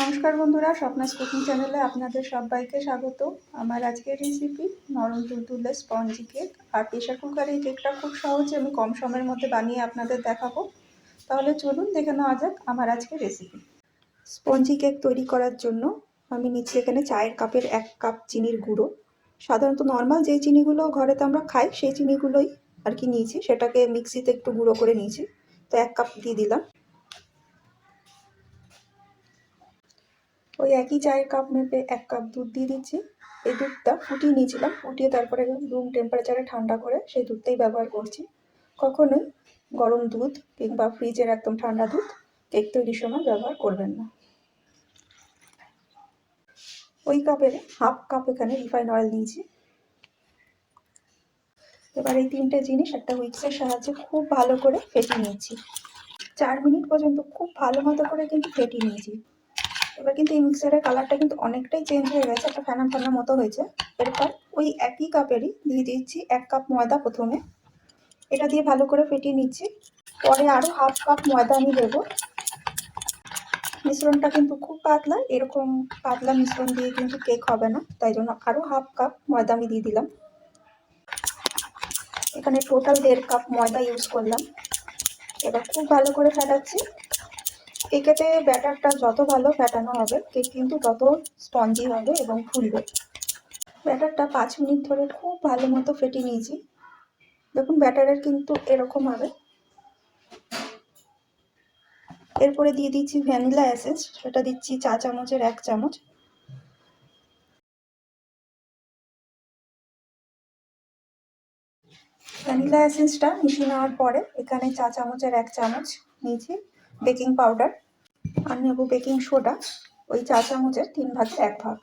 নমস্কার বন্ধুরা স্বপ্নাস কুকিং চ্যানেলে আপনাদের সবাইকে স্বাগত। আমার আজকের রেসিপি নরম তুলতুলে স্পঞ্জি কেক আর প্রেশার কুকারে এই কেকটা খুব সহজে আমি কম সময়ের মধ্যে বানিয়ে আপনাদের দেখাবো। তাহলে চলুন দেখে নেওয়া যাক আমার আজকের রেসিপি স্পঞ্জি কেক তৈরি করার জন্য আমি নিচ্ছি এখানে চায়ের কাপের এক কাপ চিনির গুঁড়ো। সাধারণত নর্মাল যে চিনিগুলো ঘরেতে আমরা খাই, সেই চিনিগুলোই আর কি নিয়েছি। সেটাকে মিক্সিতে একটু গুঁড়ো করে নিয়েছি। তো এক কাপ দিয়ে দিলাম। ওই একই চায়ের কাপ মেপে এক কাপ দুধ দিয়ে দিচ্ছি। এই দুধটা ফুটিয়ে নিয়েছিলাম, ফুটিয়ে তারপরে রুম টেম্পারেচারে ঠান্ডা করে সেই দুধটাই ব্যবহার করছি। কখনোই গরম দুধ কিংবা ফ্রিজের একদম ঠান্ডা দুধ কেক তৈরির সময় ব্যবহার করবেন না। ওই কাপের হাফ কাপ এখানে রিফাইন অয়েল নিয়েছি। এবার এই তিনটে জিনিস একটা হুইক্সের সাহায্যে খুব ভালো করে ফেটিয়ে নিয়েছি। চার মিনিট পর্যন্ত খুব ভালো মতো করে কিন্তু ফেটিয়ে নিয়েছি। এবার কিন্তু এই মিক্সারের কালারটা কিন্তু অনেকটাই চেঞ্জ হয়ে গেছে, একটা ফ্যানা ফ্যানার মতো হয়েছে। এরপর ওই একই কাপেরই দিয়ে দিচ্ছি এক কাপ ময়দা প্রথমে। এটা দিয়ে ভালো করে ফেটিয়ে নিচ্ছি। পরে আরও হাফ কাপ ময়দা আমি দেবো। মিশ্রণটা কিন্তু খুব পাতলা, এরকম পাতলা মিশ্রণ দিয়ে কিন্তু কেক হবে না, তাই জন্য আরও হাফ কাপ ময়দা আমি দিয়ে দিলাম। এখানে টোটাল দেড় কাপ ময়দা ইউজ করলাম। এবার খুব ভালো করে ফেটাচ্ছি। কেকেতে ব্যাটারটা যত ভালো ফেটানো হবে, কেক কিন্তু তত স্পঞ্জি হবে এবং ফুলবে। ব্যাটারটা পাঁচ মিনিট ধরে খুব ভালো মতো ফেটে নিয়েছি। দেখুন, ব্যাটারের কিন্তু এরকম হবে। এরপরে দিয়ে দিচ্ছি ভ্যানিলা এসেন্স, সেটা দিচ্ছি চা চামচের এক চামচ। ভ্যানিলা এসেন্সটা মিশিয়ে নেওয়ার পরে এখানে চা চামচের এক চামচ নিয়েছি। বেকিং পাউডার আর নেব বেকিং সোডা ওই চা চামচের তিন ভাগের এক ভাগ।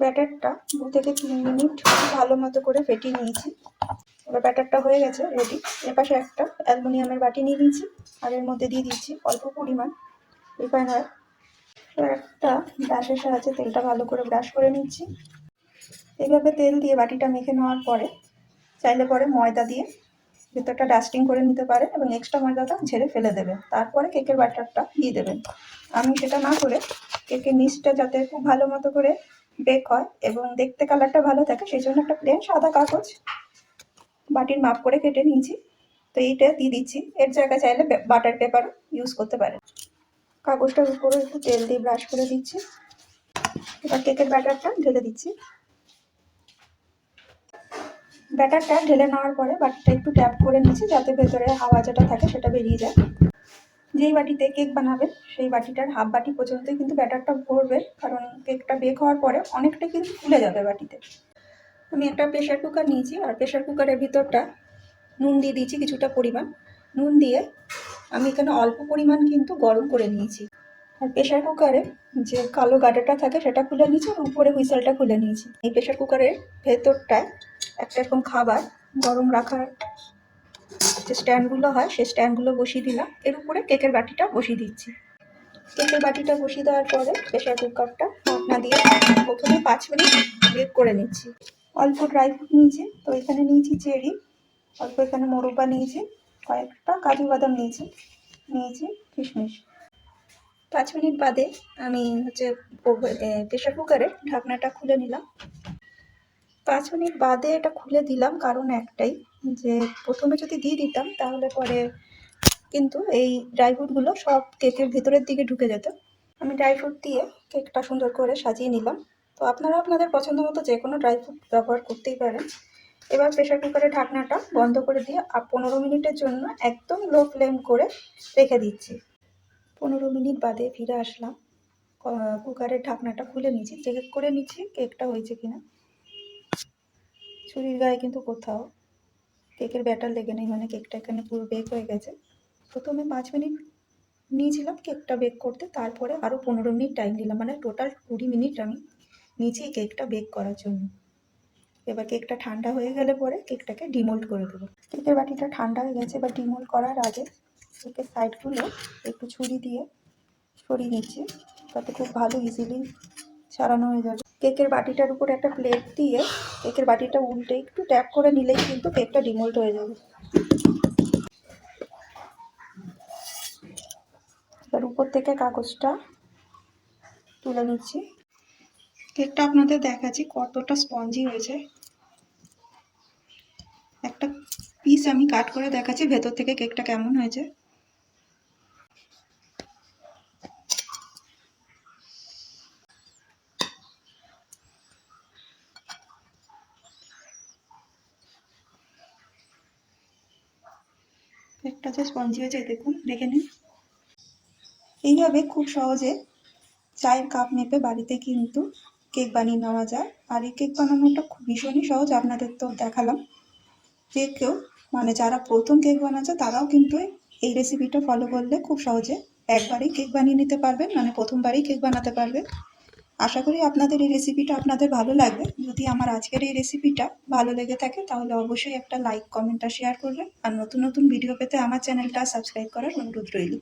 ব্যাটারটা দু থেকে তিন মিনিট ভালো মতো করে ফেটিয়ে নিয়েছি। এবার ব্যাটারটা হয়ে গেছে রেডি এপাশে একটা অ্যালুমিনিয়ামের বাটি নিয়ে নিয়েছি আর এর মধ্যে দিয়ে দিচ্ছি অল্প পরিমাণ রিফাইন অয়েল এবার একটা ব্রাশের সাহায্যে তেলটা ভালো করে ব্রাশ করে নিচ্ছি। এইভাবে তেল দিয়ে বাটিটা মেখে নেওয়ার পরে, চাইলে পরে ময়দা দিয়ে ভেতরটা ডাস্টিং করে নিতে পারেন এবং এক্সট্রা ময়দাটা ঝেড়ে ফেলে দেবে। তারপরে কেকের ব্যাটারটা দিয়ে দেবেন আমি সেটা না করে কেকের নিচটা যাতে খুব ভালো মতো করে বেক হয় এবং দেখতে কালারটা ভালো থাকে, সেই জন্য একটা প্লেন সাদা কাগজ বাটির মাপ করে কেটে নিয়েছি। তো এইটা দিয়ে দিচ্ছি। এর জায়গায় চাইলে বাটার পেপার ইউজ করতে পারেন। কাগজটার উপরে একটু তেল দিয়ে ব্রাশ করে দিচ্ছি। এবার কেকের ব্যাটারটা ঢেলে দিচ্ছি। ব্যাটারটা ঢেলে নেওয়ার পরে বাটিটা একটু ট্যাপ করে নিচ্ছি যাতে ভেতরে হাওয়া যেটা থাকে সেটা বেরিয়ে যায়। যেই বাটিতে কেক বানাবেন সেই বাটিটার হাফ বাটি পর্যন্তই কিন্তু ব্যাটারটা ভরবে, কারণ কেকটা বেক হওয়ার পরে অনেকটা কিন্তু ফুলে যাবে বাটিতে। আমি একটা প্রেশার কুকার নিয়েছি, আর প্রেশার কুকারের ভিতরটা নুন দিয়ে দিয়েছি কিছুটা পরিমাণ। নুন দিয়ে আমি এখানে অল্প পরিমাণ কিন্তু গরম করে নিয়েছি। আর প্রেশার কুকারে যে কালো গাডাটা থাকে সেটা খুলে নিয়েছি আর উপরে হুইসেলটা খুলে নিয়েছি। এই প্রেশার কুকারের ভেতরটায় একটা এরকম খাবার গরম রাখার যে স্ট্যান্ডগুলো হয় সেই স্ট্যান্ডগুলো বসিয়ে দিলাম। এর উপরে কেকের বাটিটা বসিয়ে দিচ্ছি। কেকের বাটিটা বসিয়ে দেওয়ার পরে প্রেশার কুকারটা ঢাকনা দিয়ে প্রথমে পাঁচ মিনিট বেক করে নিচ্ছি। অল্প ড্রাই ফ্রুট নিয়েছি। তো এখানে নিয়েছি চেরি, অল্প এখানে মোরব্বা নিয়েছি কয়েকটা কাজু বাদাম নিয়েছি নিয়েছি কিশমিশ। পাঁচ মিনিট বাদে আমি হচ্ছে প্রেশার কুকারের ঢাকনাটা খুলে নিলাম। পাঁচ মিনিট বাদে এটা খুলে দিলাম, কারণ একটাই যে প্রথমে যদি দিয়ে দিতাম তাহলে পরে কিন্তু এই ড্রাই ফ্রুটগুলো সব কেকের ভিতরের দিকে ঢুকে যেত। আমি ড্রাই ফ্রুট দিয়ে কেকটা সুন্দর করে সাজিয়ে নিলাম। তো আপনারা আপনাদের পছন্দ মতো যে কোনো ড্রাই ফ্রুট ব্যবহার করতেই পারেন। এবার প্রেশার কুকারের ঢাকনাটা বন্ধ করে দিয়ে পনেরো মিনিটের জন্য একদম লো ফ্লেম করে রেখে দিচ্ছি। পনেরো মিনিট বাদে ফিরে আসলাম। কুকারের ঢাকনাটা খুলে নিচ্ছি চেক করে নিচ্ছি কেকটা হয়েছে কিনা। ছুরির গায়ে কিন্তু কোথাও কেকের ব্যাটার লেগে নেই মানে কেকটা এখানে পুরো বেক হয়ে গেছে। প্রথমে পাঁচ মিনিট নিয়েছিলাম কেকটা বেক করতে, তারপরে আরও পনেরো মিনিট টাইম দিলাম মানে টোটাল কুড়ি মিনিট আমি নিয়েছি কেকটা বেক করার জন্য। এবার কেকটা ঠান্ডা হয়ে গেলে পরে কেকটাকে ডিমোল্ড করে দেবো। কেকের বাটিটা ঠান্ডা হয়ে গেছে, এবার ডিমোল্ড করার আগে কেকের সাইডগুলো একটু ছুরি দিয়ে সরিয়ে নিচ্ছি, তাতে খুব ভালো ইজিলি ছাড়ানো হয়ে যাবে। কেকের বাটিটার উপর একটা প্লেট দিয়ে কেকের বাটিটা উল্টে একটু ট্যাপ করে নিলেই কিন্তু কেকটা ডিমোল্ট হয়ে যাবে। এবার উপর থেকে কাগজটা তুলে নিচ্ছি। কেকটা আপনাদের দেখাচ্ছি কতটা স্পঞ্জি হয়েছে। একটা পিস আমি কাট করে দেখাচ্ছি, ভেতর থেকে কেকটা কেমন হয়েছে। কেকটা যে স্পঞ্জি হয়েছে, দেখুন, দেখে নিন। এইভাবে খুব সহজে চায়ের কাপ মেপে বাড়িতে কিন্তু কেক বানিয়ে নেওয়া যায়। আর এই কেক বানানোটা খুব ভীষণই সহজ, আপনাদের তো দেখালাম। যে কেউ মানে যারা প্রথম কেক বানাচ্ছে, তারাও কিন্তু এই রেসিপিটা ফলো করলে খুব সহজে একবারেই কেক বানিয়ে নিতে পারবেন মানে প্রথমবারই কেক বানাতে পারবেন। আশা করি আপনাদের এই রেসিপিটা আপনাদের ভালো লাগবে। যদি আমার আজকের এই রেসিপিটা ভালো লেগে থাকে, তাহলে অবশ্যই একটা লাইক কমেন্ট আর শেয়ার করবেন। আর নতুন নতুন ভিডিও পেতে আমার চ্যানেলটা সাবস্ক্রাইব করার অনুরোধ রইল।